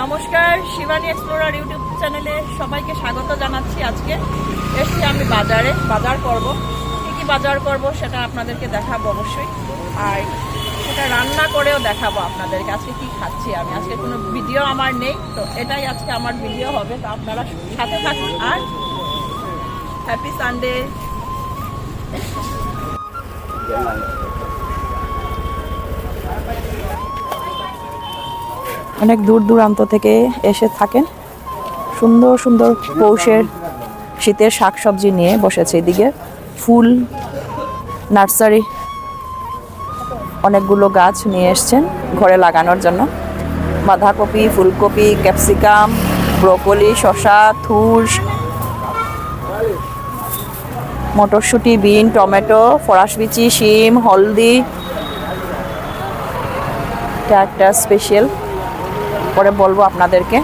নমস্কার, Shivani explorer YouTube চ্যানেলে সবাইকে স্বাগত জানাচ্ছি আজকে। এসছি আমি বাজারে, বাজার করব। কী কী বাজার করব সেটা আপনাদেরকে দেখাবো অবশ্যই। আর সেটা রান্না করেও দেখাবো আপনাদেরকে, আজকে কি খাচ্ছি আমি। আজকে কোনো ভিডিও আমার নেই, তো এটাই আজকে আমার ভিডিও হবে। তো আপনারা সাথে থাকুন আর হ্যাপি সানডে অনেক দূর দূরান্ত থেকে এসে থাকেন। সুন্দর সুন্দর পৌষের শীতের শাকসবজি নিয়ে বসেছে এদিকে। ফুল, নার্সারি, অনেকগুলো গাছ নিয়ে এসছেন ঘরে লাগানোর জন্য। বাঁধাকপি, ফুলকপি, ক্যাপসিকাম, ব্রোকলি, শসা থুর মটরশুঁটি, বিন, টমেটো ফরাসবিচি শিম, হলদি। এটা একটা স্পেশাল পরে বলব আপনাদেরকে।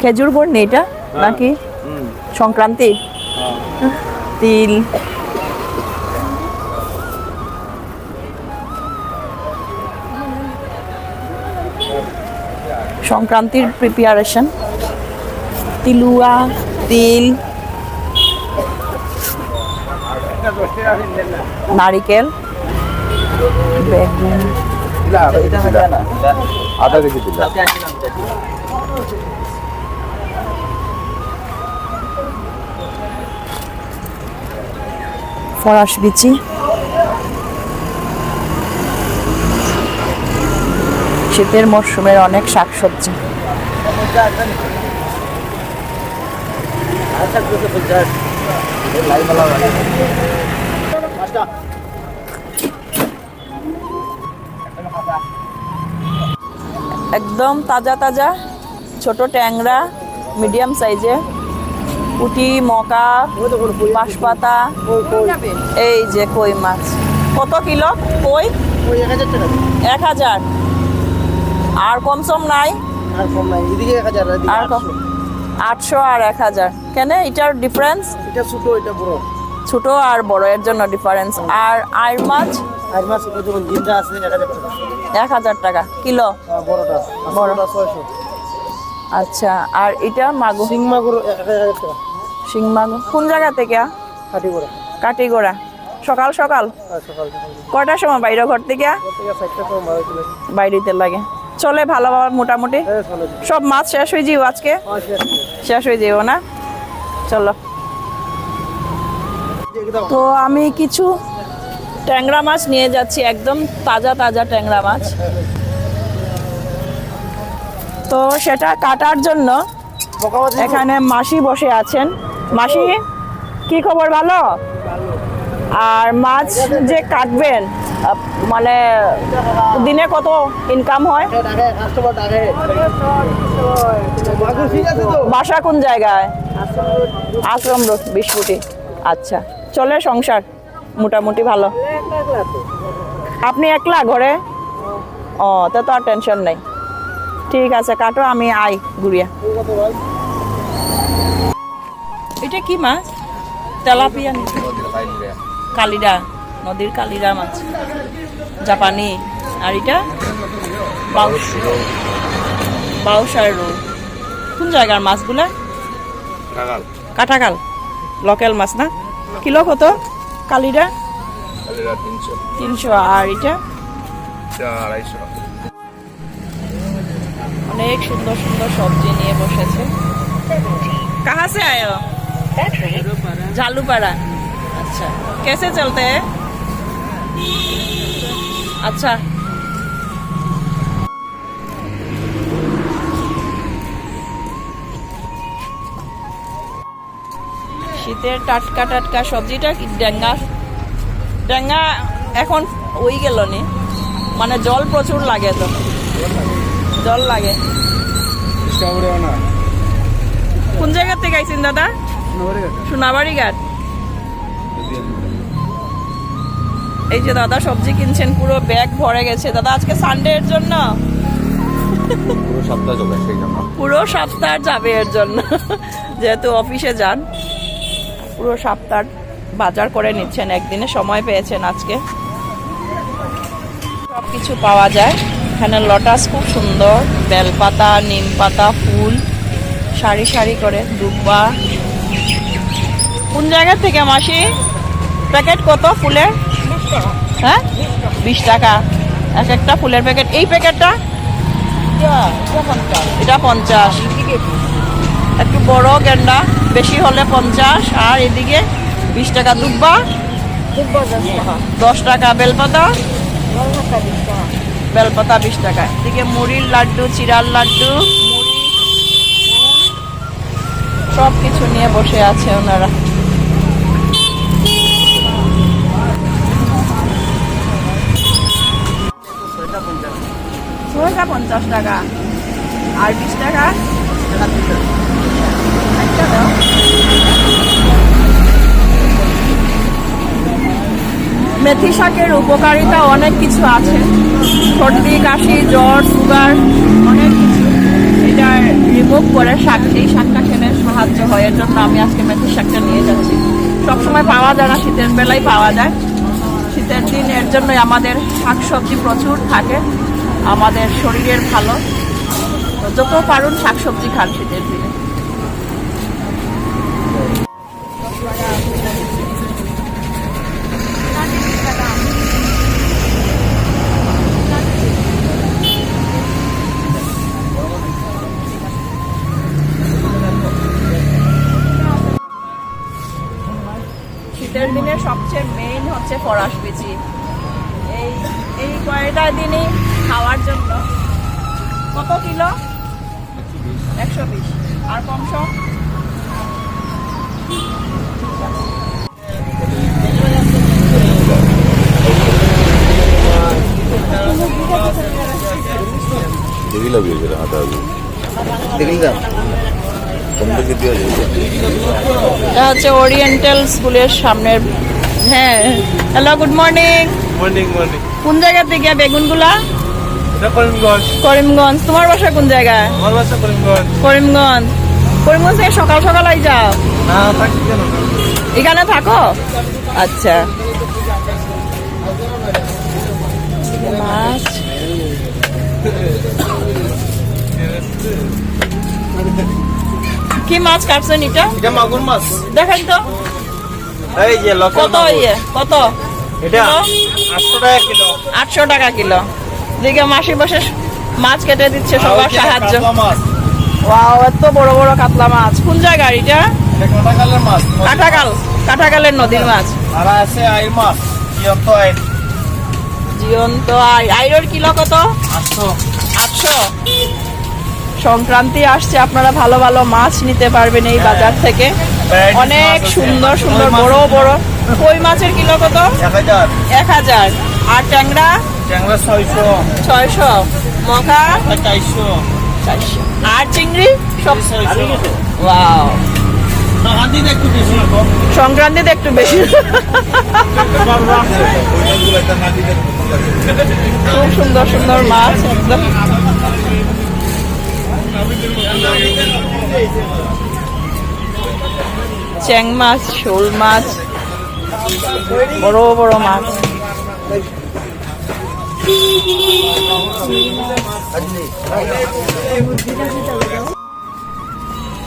খেজুর গুড় নেই এটা নাকি? সংক্রান্তি? তিল। সংক্রান্তির প্রিপারেশন তিলুয়া তিল। নারিকেল। বেগুন। আধা কেজি দিলাম ফরাস বিচি। শীতের মরশুমের অনেক শাকসবজি। একদম তাজা তাজা ছোট ট্যাংরা মিডিয়াম সাইজে পুঁটি মকা বাঁশপাতা এই যে কই মাছ। কত কিলো? কই? এক হাজার। আর কম সম নাই। আর আটশো আর এক হাজার। কেন? এটার ডিফারেন্স ছোট আর বড় এর জন্য ডিফারেন্স আর আইর মাছ? এক হাজার টাকা। কিলো? বড়। আচ্ছা আর এটা মাগুর? শিং মাগুর কোন জায়গা থেকে? কাটিগোড়া। সকাল সকাল? কয়টার সময় বাইরে ঘর থেকে? বাইরেতে লাগে। চলে ভালো ভালো মোটামুটি? সব মাছ শেষ হয়ে যাব আজকে? শেষ হয়ে যাব না? চলো। তো আমি কিছু ট্যাংরা মাছ নিয়ে যাচ্ছি একদম তাজা তাজা ট্যাংরা মাছ। তো সেটা কাটার জন্য এখানে মাসি বসে আছেন। মাসি কি খবর ভালো? আর মাছ যে কাটবেন মানে দিনে কত ইনকাম হয়? বাসা কোন জায়গায়? আশ্রম রোড বিস্কুটি আচ্ছা চলে সংসার। মোটামুটি ভালো। আপনি একলা ঘরে? ও তো তো আর টেনশন নেই। ঠিক আছে কাটো আমি আই ঘুরিয়া। এটা কি মাছ? তেলাপিয়া? কালিডা নদীর কালিডা মাছ। জাপানি। আর এটা? বাউস বাউসার রোল। কোন জায়গার মাছগুলা? কাটাকাল লোকাল মাছ না? কিলো কত? কালিডা কালিরা তিনশো তিনশো আর এটা এটা আড়াইশো অনেক সুন্দর সুন্দর সবজি নিয়ে বসেছে कहाँ से आए हो झालूपाड़ा अच्छा कैसे चलते हैं अच्छा শীতের টাটকা টাটকা সবজিটা ডেঙ্গা? ডেঙ্গা এখন ওই গেল নি। মানে জল প্রচুর লাগে তো। জল লাগে। কোন জায়গা থেকে আইছেন দাদা? সোনাবাড়ি ঘাট। এই যে দাদা সবজি কিনছেন পুরো ব্যাগ ভরে গেছে। দাদা আজকে সানডে এর জন্য? পুরো সপ্তাহ সেই জন্য। পুরো সপ্তাহ যাবে এর জন্য। যেহেতু অফিসে যান। পুরো সপ্তাহ বাজার করে নিচ্ছেন। একদিনে সময় পেয়েছেন আজকে। সব কিছু পাওয়া যায়। এখানে লটাস খুব সুন্দর। বেলপাতা নিম পাতা ফুল সারি সারি করে দুব্বা। কোন জায়গা থেকে মাসি? প্যাকেট কত ফুলের? হ্যাঁ? বিশ টাকা। এক একটা ফুলের প্যাকেট। এই প্যাকেটটা? এটা পঞ্চাশ। একটু বড় গেন্ডা। বেশি হলে পঞ্চাশ, আর এদিকে বিশ টাকা দুব্বা। দশ টাকা বেলপাতা। বেলপাতা বিশ টাকা। এদিকে মুড়ির লাড্ডু, চিরার লাড্ডু সব কিছু নিয়ে বসে আছে ওনারা। পঞ্চাশ টাকা। আর বিশ টাকা একটা দাও মেথি শাকের উপকারিতা অনেক কিছু আছে। সর্দি, কাশি, জ্বর, সুগার, অনেক কিছু। এটা রিমুভ করে শাক এই শাকটা খেলে সাহায্য হয়। এর জন্য আমি আজকে মেথি শাকটা নিয়ে যাচ্ছি। সবসময় পাওয়া যায় না, শীতের বেলায় পাওয়া যায়। শীতের দিন এর জন্যই আমাদের শাক সবজি প্রচুর থাকে। আমাদের শরীরের ভালো। যত পারুন শাক সবজি খান শীতের দিনে। শীতের দিনে সবচেয়ে মেইন হচ্ছে ফরাস বিচি। এই এই কয়টা দিনই খাওয়ার জন্য? কত কিলো? একশো বিশ। আর কম সম দেখিলা বিয়ে করে হাতা দেখিলা কম থেকে দিয়ে এটা হচ্ছে ওরিয়েন্টাল স্কুলের সামনের হ্যাঁ hello good morning morning morning কোন জায়গা থেকে? বেগুনগুলা? করিমগঞ্জ। করিমগঞ্জ। তোমার বাসা কোন জায়গায় আমার বাসা করিমগঞ্জ। করিমগঞ্জ। করিমগঞ্জ থেকে সকাল সকাল আই যাও। না থাকি কেন? এখানে থাকো? আচ্ছা। মাছ। কি মাছ কাটছেন এটা? এটা মাগুর মাছ। দেখেন তো। এই যে কত ইয়ে? কত? এটা কিলো? 800 টাকা কিলো। আটশো টাকা কিলো। দিকে মাসি বসে মাছ কেটে দিচ্ছে সবার সাহায্য। ওয়াও এত বড় বড় কাতলা মাছ। কোন জায়গার এটা? কাটাকালের মাছ। কাটাকাল কাটাকালের নদীর মাছ। আর আছে আইর মাছ জিয়ন্ত আইর। জীবন্ত আই- আইরোর কিলো কত? 800 আটশো। সংক্রান্তি আসছে আপনারা ভালো ভালো মাছ নিতে পারবেন এই বাজার থেকে। অনেক সুন্দর সুন্দর বড় বড়। কই মাছের কিলো কত? এক হাজার। আর ট্যাংরা? ট্যাংরা 600 ছয়শো। 400 চারশো। আর চিংড়ি? সব 600 ওয়াও। হাঁদি একটু বেশি সংক্রান্তিতে একটু বেশি। খুব সুন্দর সুন্দর মাছ একদম। চ্যাং মাছ শোল মাছ বড় বড় মাছ।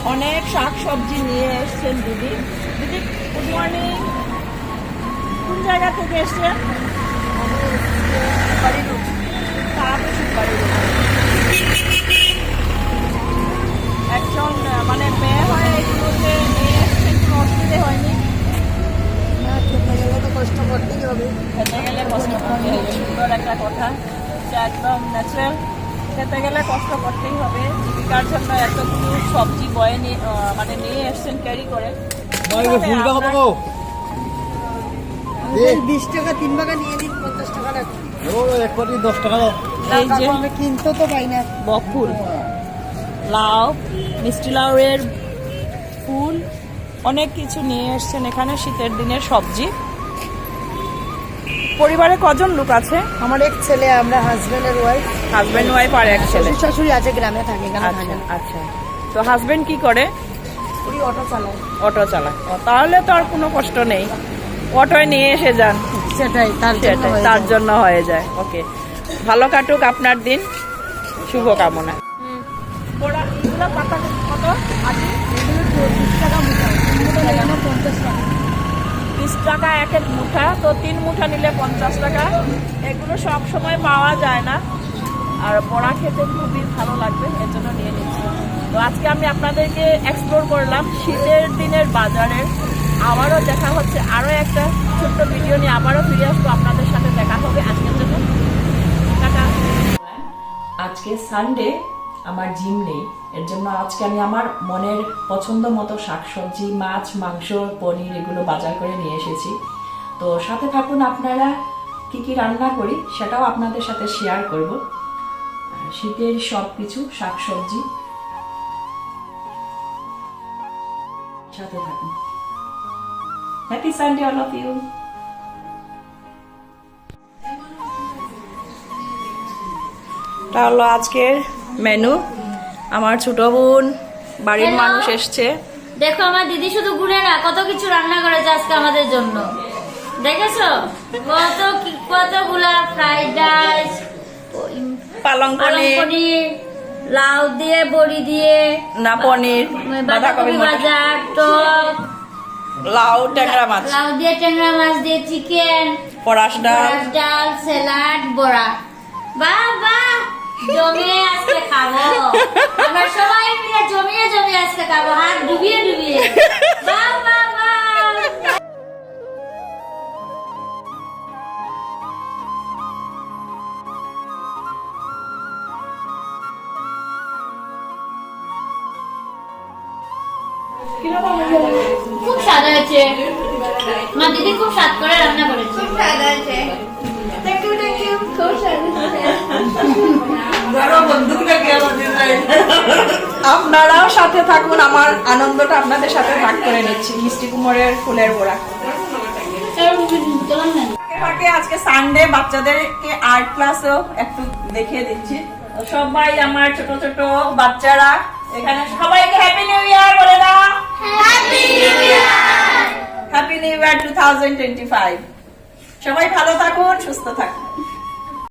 অনেক শাক সবজি নিয়ে এসছেন দিদি। দিদি গুড মর্নিং কোন জায়গা থেকে এসছেন বাড়িরুট। তারাপীঠ বাড়িরুট। একজন আহ, মানে মেয়ে হয়ে এগুলোতে নিয়ে এসছেন কোনো অসুবিধে হয়নি খেতে গেলে কষ্ট করতে হবে সুন্দর একটা কথা যে একদম ন্যাচারাল খেতে গেলে কষ্ট করতেই হবে জীবিকার জন্য এতগুলো সবজি বয়ে নিয়ে আহ, মানে নিয়ে এসছেন ক্যারি করে কীভাবে আপনার- বিশ টাকা তিন বাগা নিয়ে দিন পঞ্চাশ টাকা রাখুন। এক কোটি 10 টাকা এই যে। আমি কিনতে তো পাই না। বকুল লাউ মিষ্টি লাউয়ের ফুল অনেক কিছু নিয়ে এসছেন এখানে শীতের দিনের সবজি। পরিবারে কজন লোক আছে? আমার এক ছেলে আমরা হাজবেন্ড আর ওয়াইফ হাজবেন্ড ওয়াইফ আর এক ছেলে। শাশুড়ি আছে গ্রামে থাকে আচ্ছা আচ্ছা। তো হাজবেন্ড কি করে? ওই অটো চালায়। অটো চালায়। তাহলে তো আর কোনো কষ্ট নেই। অটোয় নিয়ে এসে যান। সেটাই তার জন্য সেটাই হয়ে তার যায়। জন্য হয়ে যায়। ওকে। ভালো কাটুক আপনার দিন। শুভকামনা। বিশ টাকা এক এক মুঠা। তো তিন মুঠা নিলে পঞ্চাশ টাকা। এগুলো সব সময় পাওয়া যায় না। আর বড়া খেতে খুবই ভালো লাগবে এর জন্য নিয়ে নিচ্ছি। তো আজকে আমি আপনাদেরকে এক্সপ্লোর করলাম শীতের দিনের বাজারের আবারও দেখা হচ্ছে আরও একটা ছোট্ট ভিডিও নিয়ে আবারও ফিরে আসব আপনাদের সাথে দেখা হবে আজকের জন্য আজকে সানডে আমার জিম নেই। এর জন্য আজকে আমি আমার মনের পছন্দ মতো শাকসবজি, মাছ, মাংস, পনির এগুলো বাজার করে নিয়ে এসেছি। তো সাথে থাকুন আপনারা, কি কি রান্না করি সেটাও আপনাদের সাথে শেয়ার করব। শীতের সব কিছু শাকসবজি। সাথে থাকুন। Happy Sunday all of you এটা হলো আজকের মেনু আমার ছোট বোন বাড়ির. মানুষ এসছে। দেখো আমার দিদি শুধু ঘুরে না কত কিছু রান্না করেছে আজকে আমাদের জন্য। দেখেছ? কত কতগুলা ফ্রাইড রাইস পালং পনির লাউ দিয়ে বড়ি দিয়ে না পনির বাঁধাকপি ভাজা টক। লাউ ট্যাংরা মাছ। লাউ দিয়ে ট্যাংরা মাছ দিয়ে চিকেন পরাস ডাল। ডাল স্যালাড বড়া। বাহ বাহ জমিয়ে আজকে খাব। আমরা সবাই মিলে জমিয়ে জমিয়ে আজকে খাব হাত ডুবিয়ে ডুবিয়ে। বাহ বাহ খুব স্বাদ হয়েছে। মা দিদি খুব স্বাদ করে রান্না করেছে। আপনারাও সাথে থাকুন আমার আনন্দটা আপনাদের সাথে ভাগ করে নিচ্ছি মিষ্টি কুমোরের ফুলের গোড়া ফাঁকে আজকে সানডে বাচ্চাদেরকে আর্ট ক্লাসেও একটু দেখিয়ে দিচ্ছি। সবাই আমার ছোট ছোট বাচ্চারা এখানে সবাইকে হ্যাপি নিউ ইয়ার বলে দাও। Happy new year two thousand twenty five সবাই ভালো থাকুন সুস্থ থাকুন।